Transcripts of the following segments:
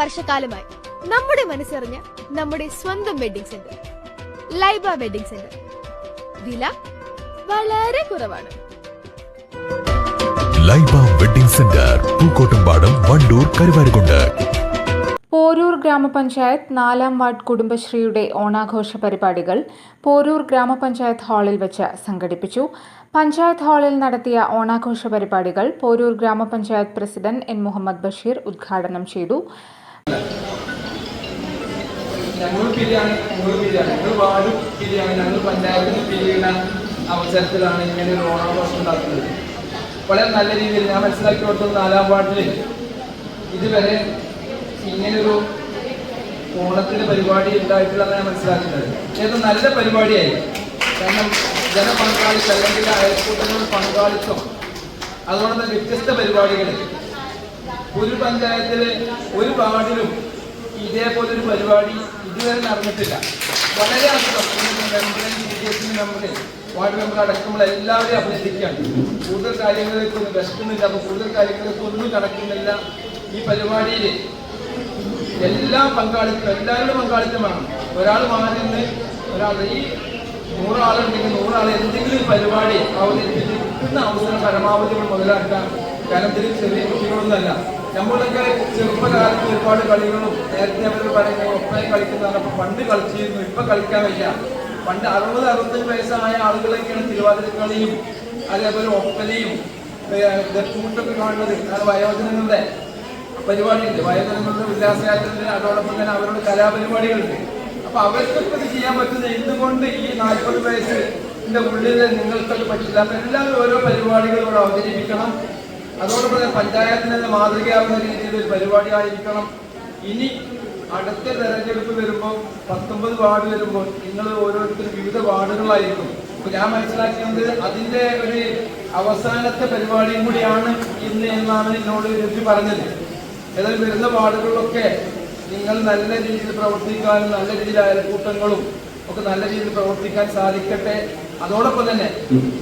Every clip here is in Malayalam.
വർഷക്കാലമായി നമ്മുടെ മനസ്സറിഞ്ഞ നമ്മുടെ സ്വന്തം wedding centre Laiba wedding centre. വില വളരെ കുറവാണ്. Laiba wedding centre Pookkottumpadam Wandoor Karuvarakundu. Poroor ഗ്രാമപഞ്ചായത്ത് നാലാം വാർഡ് കുടുംബശ്രീയുടെ ഓണാഘോഷ പരിപാടികൾ പോരൂർ ഗ്രാമപഞ്ചായത്ത് ഹാളിൽ വെച്ച് സംഘടിപ്പിച്ചു. പഞ്ചായത്ത് ഹാളിൽ നടത്തിയ ഓണാഘോഷ പരിപാടികൾ പോരൂർ ഗ്രാമപഞ്ചായത്ത് പ്രസിഡന്റ് എൻ മുഹമ്മദ് ബഷീർ ഉദ്ഘാടനം ചെയ്തു. ഞങ്ങൾ പിരിയാണ് ഞങ്ങൾ പിരിയാണ് ഞങ്ങൾ വാർഡ് പിരിയാണ് ഞങ്ങൾ പഞ്ചായത്തിന് പിരിയുന്ന അവസരത്തിലാണ് ഇങ്ങനെ ഒരു ഓണാഘോഷം നടത്തുന്നത് വളരെ നല്ല രീതിയിൽ ഞാൻ മനസ്സിലാക്കി കൊടുത്തത് നാലാം വാർഡിൽ ഇതുവരെ ഇങ്ങനൊരു ഓണത്തിന് പരിപാടി ഉണ്ടായിട്ടില്ലെന്ന് ഞാൻ മനസ്സിലാക്കുന്നത്. ഇത് നല്ല പരിപാടിയായി. കാരണം ജനപങ്കാളിത്തം അല്ലെങ്കിൽ അയൽക്കൂട്ടങ്ങളുടെ പങ്കാളിത്തം അതുകൊണ്ട് തന്നെ വ്യത്യസ്ത പരിപാടികൾ ഒരു പഞ്ചായത്തിലെ ഒരു വാർഡിലും ഇതേപോലൊരു പരിപാടി ഇതുവരെ നടന്നിട്ടില്ല. വളരെ അധികം മെമ്പറെ വാർഡ് മെമ്പർ അടക്കമുള്ള എല്ലാവരെയും അഭിനന്ദിക്കുകയാണ്. കൂടുതൽ കാര്യങ്ങളിലേക്ക് ഒന്നും വിശക്കുന്നില്ല. അപ്പൊ കൂടുതൽ കാര്യങ്ങളിലേക്ക് ഒന്നും കടക്കുന്നില്ല ഈ പരിപാടിയിൽ എല്ലാ പങ്കാളിത്തം എല്ലാവരുടെ പങ്കാളിത്തമാണ്. ഒരാൾ മാറി നിന്ന് ഒരാൾ ഈ നൂറാളുണ്ടെങ്കിൽ നൂറാൾ എന്തെങ്കിലും ഒരു പരിപാടി അവതരിപ്പിച്ച് കിട്ടുന്ന അവസരം പരമാവധി മുതലാക്കാൻ കാരണം ഇതിൽ ചെറിയ കുട്ടികളൊന്നുമല്ല. നമ്മളൊക്കെ ചെറുപ്പകാലത്ത് ഒരുപാട് കളികളും നേരത്തെ അവർ പറയുന്നത് ഒപ്പം കളിക്കുന്നതാണ്. അപ്പൊ പണ്ട് കളിച്ചിരുന്നു ഇപ്പൊ കളിക്കാൻ വയ്യ പണ്ട് അറുപത് അറുപത്തഞ്ച് വയസ്സായ ആളുകളൊക്കെയാണ് തിരുവാതിരക്കളിയും അതേപോലെ ഒപ്പനയും കൂട്ടൊക്കെ കാണുന്നത്. കാരണം വയോജനങ്ങളുടെ പരിപാടിയുണ്ട്. വയോജനങ്ങളുടെ ഉല്ലാസയാത്രത്തിന് അതോടൊപ്പം തന്നെ അവരുടെ കലാപരിപാടികളുണ്ട്. അപ്പൊ അവർക്കൊക്കെ ഇത് ചെയ്യാൻ പറ്റുന്ന എന്തുകൊണ്ട് ഈ നാൽപ്പത് വയസ്സിന്റെ ഉള്ളിൽ നിങ്ങൾക്കത് പറ്റില്ല? അപ്പൊ എല്ലാവരും ഓരോ പരിപാടികൾ ഇവിടെ അവതരിപ്പിക്കണം. അതോടൊപ്പം തന്നെ പഞ്ചായത്തിന് മാതൃകയാവുന്ന രീതിയിൽ ഒരു പരിപാടി ആയിരിക്കണം ഇനി അടുത്ത തെരഞ്ഞെടുപ്പ് വരുമ്പോൾ പത്തൊമ്പത് വാർഡ് വരുമ്പോൾ നിങ്ങൾ ഓരോരുത്തരും വിവിധ വാർഡുകളായിരിക്കും. അപ്പൊ ഞാൻ മനസ്സിലാക്കിയത് അതിന്റെ ഒരു അവസാനത്തെ പരിപാടിയും കൂടിയാണ് ഇന്ന് എന്നാണ് എന്നോട് എനിക്ക് പറഞ്ഞത്. ഏതായാലും വരുന്ന വാർഡുകളിലൊക്കെ നിങ്ങൾ നല്ല രീതിയിൽ പ്രവർത്തിക്കാനും നല്ല രീതിയിൽ അയൽക്കൂട്ടങ്ങളും ഒക്കെ നല്ല രീതിയിൽ പ്രവർത്തിക്കാൻ സാധിക്കട്ടെ. അതോടൊപ്പം തന്നെ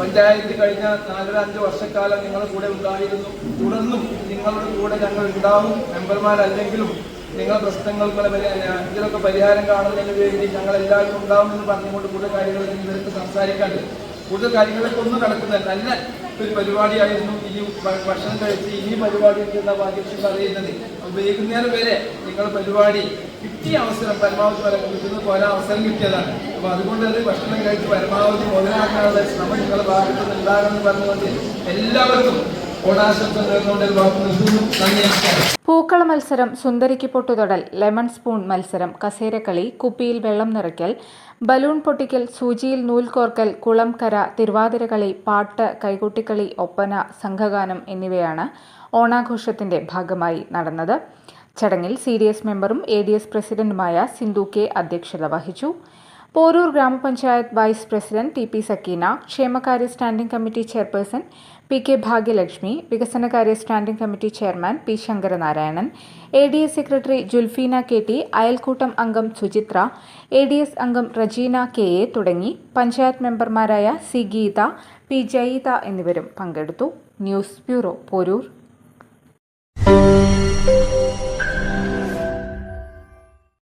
പഞ്ചായത്ത് കഴിഞ്ഞ നാലര അഞ്ച് വർഷക്കാലം നിങ്ങളുടെ കൂടെ ഉണ്ടായിരുന്നു. തുടർന്നും നിങ്ങളുടെ കൂടെ ഞങ്ങൾ ഉണ്ടാവും. മെമ്പർമാരല്ലെങ്കിലും നിങ്ങളുടെ പ്രശ്നങ്ങൾക്ക് ഇതിലൊക്കെ പരിഹാരം കാണുന്നതിന് വേണ്ടി ഞങ്ങൾ എല്ലാവരും ഉണ്ടാവുമെന്ന് പറഞ്ഞുകൊണ്ട് കൂടുതൽ കാര്യങ്ങൾ ഇവർക്ക് സംസാരിക്കാണ്ട്. കൂടുതൽ കാര്യങ്ങളൊക്കെ ഒന്നും നടക്കുന്ന നല്ല ഒരു പരിപാടിയായിരുന്നു. ഇനി ഭക്ഷണം കഴിച്ച് ഇനി പരിപാടി എന്ന പറയുന്നത് വൈകുന്നേരം വരെ നിങ്ങൾ പരിപാടി കിട്ടിയ അവസരം പരമാവധി വരെ കൊടുക്കുന്നത് പോലെ അവസരം കിട്ടിയതാണ്. അപ്പൊ അതുകൊണ്ട് അത് ഭക്ഷണം കഴിച്ച് പരമാവധി മുതലാക്കാനുള്ള ശ്രമം നിങ്ങളുടെ ഭാഗത്ത് നിന്ന് ഉണ്ടാകണമെന്ന് പറഞ്ഞുകൊണ്ട് എല്ലാവർക്കും പൂക്കള മത്സരം സുന്ദരിക്ക് പൊട്ടുതൊടൽ ലെമൺ സ്പൂൺ മത്സരം കസേരക്കളി കുപ്പിയിൽ വെള്ളം നിറയ്ക്കൽ ബലൂൺ പൊട്ടിക്കൽ സൂചിയിൽ നൂൽ കോർക്കൽ കുളം കര തിരുവാതിരകളി പാട്ട് കൈകൊട്ടിക്കളി ഒപ്പന സംഘഗാനം എന്നിവയാണ് ഓണാഘോഷത്തിന്റെ ഭാഗമായി നടന്നത്. ചടങ്ങിൽ സി ഡി എസ് മെമ്പറും എ ഡി എസ് പ്രസിഡന്റുമായ സിന്ധു കെ അധ്യക്ഷത വഹിച്ചു. പോരൂർ ഗ്രാമപഞ്ചായത്ത് vice president T P Sakeena ക്ഷേമകാര്യ standing committee chairperson P K Bhagyalakshmi വികസനകാര്യ standing committee chairman P Sankaranarayanan A D S secretary Julfeena K T അയൽക്കൂട്ടം അംഗം സുചിത്ര എ ഡി എസ് അംഗം റജീന കെ എ തുടങ്ങി പഞ്ചായത്ത് മെമ്പർമാരായ സി ഗീത പി ജയീത എന്നിവരും പങ്കെടുത്തു. News bureau Porur.